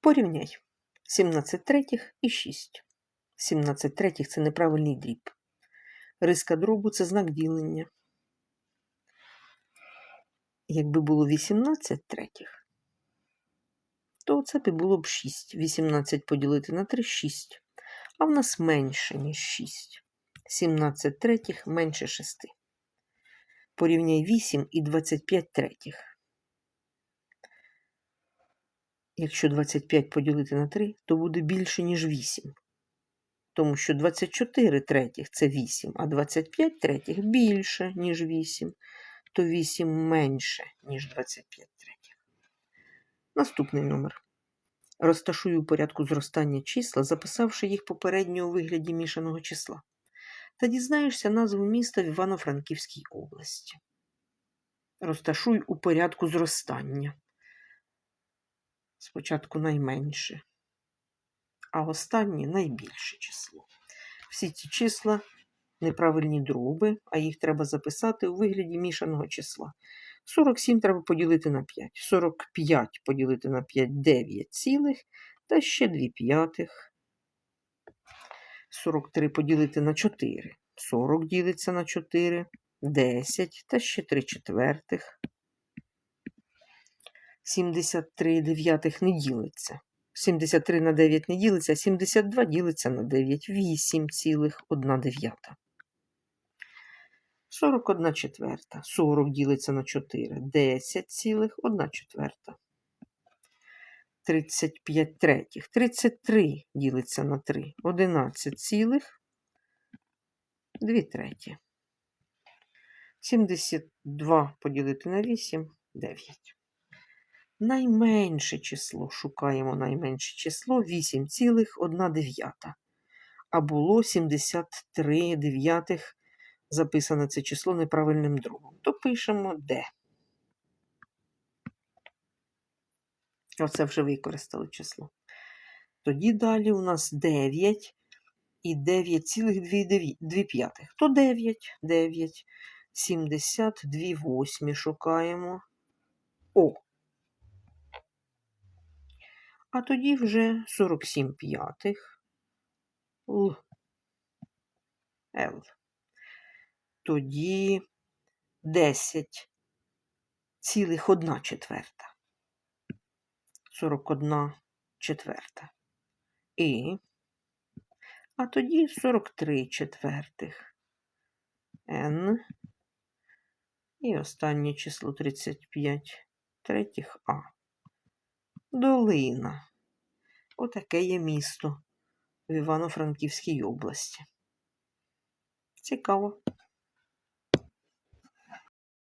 Порівняй 17 третіх і 6. 17 третіх це неправильний дріб. Риска дробу це знак ділення. Якби було 18 третіх, то це б було б 6. 18 поділити на 3 6. А в нас менше, ніж 6. 17 третіх менше 6. Порівняй 8 і 25 третіх. Якщо 25 поділити на 3, то буде більше, ніж 8. Тому що 24 третіх це 8, а 25 третіх більше, ніж 8, то 8 менше, ніж 25 третіх. Наступний номер. Розташую у порядку зростання числа, записавши їх попередньо у вигляді мішаного числа. Та дізнаєшся назву міста в Івано-Франківській області. Розташуй у порядку зростання. Спочатку найменше, а останнє найбільше число. Всі ці числа неправильні дроби, а їх треба записати у вигляді мішаного числа. 47 треба поділити на 5. 45 поділити на 5 9 цілих та ще 2 п'ятих. 43 поділити на 4. 40 ділиться на 4, 10 та ще 3 четвертих. 73 дев'ятих не ділиться. 73 на 9 не ділиться, а 72 ділиться на 9. 8 цілих 1 дев'ята. 41 четверта. 40 ділиться на 4. 10 цілих 1 четверта. 35 третіх. 33 ділиться на 3. 11 цілих 2 треті. 72 поділити на 8 9. Найменше число. Шукаємо найменше число 8,1. А було 73 дев'ятих. Записане це число неправильним дробом. То пишемо де. Оце вже використали число. Тоді далі у нас 9 і 9,2. То 9, 9, 72 восьмі шукаємо. О, а тоді вже 47 п'ятих Л. Л. Тоді 10 цілих 1 четверта. 41 четверта. І. А тоді 43 четвертих. Н. І останнє число 35 третіх А. Долина. Отаке є місто в Івано-Франківській області. Цікаво.